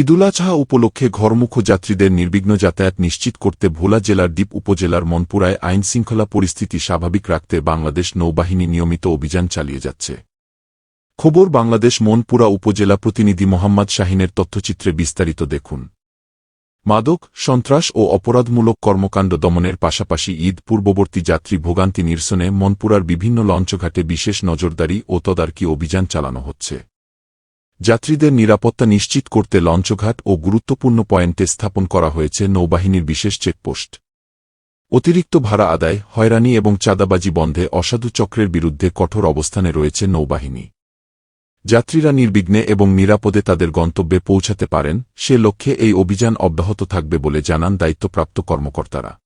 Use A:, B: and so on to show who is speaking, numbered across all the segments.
A: ঈদুল আজহা উপলক্ষে ঘরমুখ যাত্রীদের নির্বিঘ্ন যাতায়াত নিশ্চিত করতে ভোলা জেলার দ্বীপ উপজেলার মনপুরায় আইন শৃঙ্খলা পরিস্থিতি স্বাভাবিক রাখতে বাংলাদেশ নৌবাহিনী নিয়মিত অভিযান চালিয়ে যাচ্ছে। খবর, বাংলাদেশ মনপুরা উপজেলা প্রতিনিধি মোহাম্মদ শাহিনের তথ্যচিত্রে বিস্তারিত দেখুন। মাদক, সন্ত্রাস ও অপরাধমূলক কর্মকাণ্ড দমনের পাশাপাশি ঈদ পূর্ববর্তী যাত্রী ভোগান্তি নিরসনে মনপুরার বিভিন্ন লঞ্চঘাটে বিশেষ নজরদারি ও তদারকি অভিযান চালানো হচ্ছে। যাত্রীদের নিরাপত্তা নিশ্চিত করতে লঞ্চঘাট ও গুরুত্বপূর্ণ পয়েন্টে স্থাপন করা হয়েছে নৌবাহিনীর বিশেষ চেকপোস্ট। অতিরিক্ত ভাড়া আদায়, হয়রানি এবং চাঁদাবাজি বন্ধে অসাধু চক্রের বিরুদ্ধে কঠোর অবস্থানে রয়েছে নৌবাহিনী। যাত্রীরা নির্বিঘ্নে এবং নিরাপদে তাদের গন্তব্যে পৌঁছাতে পারেন, সে লক্ষ্যে এই অভিযান অব্যাহত থাকবে বলে জানান দায়িত্বপ্রাপ্ত কর্মকর্তারা।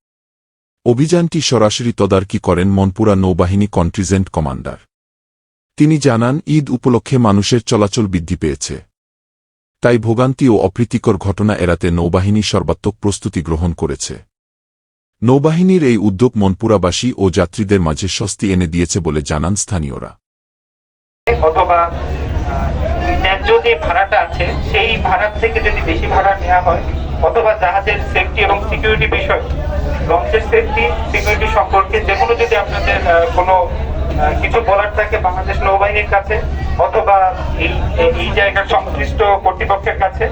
A: অভিযানটি সরাসরি তদারকি করেন মনপুরা নৌবাহিনী কন্ট্রিজেন্ট কমান্ডার। তিনি জানান, ঈদ উপলক্ষে মানুষের চলাচল বৃদ্ধি পেয়েছে। তাই ভোগান্তি ও অপ্রীতিকর ঘটনা এড়াতে নৌবাহিনী সর্বাত্মক প্রস্তুতি গ্রহণ করেছে। নৌবাহিনীর এই উদ্যোগ মনপুরাবাসী ও যাত্রীদের মাঝে স্বস্তি এনে দিয়েছে বলে জানান স্থানীয়রা।
B: অথবা যে ভাড়াটা আছে, সেই ভাড়ার থেকে যদি বেশি ভাড়া নেওয়া হয়, অথবা জাহাজের সেফটি এবং সিকিউরিটি বিষয় লঞ্চের সেফটি সিকিউরিটি সম্পর্কে যেগুলো যদি আপনাদের কোনো কিছু বলার থাকে বাংলাদেশ নৌবাহিনীর কাছে অথবা এই এই জায়গার সংশ্লিষ্ট কর্তৃপক্ষের কাছে।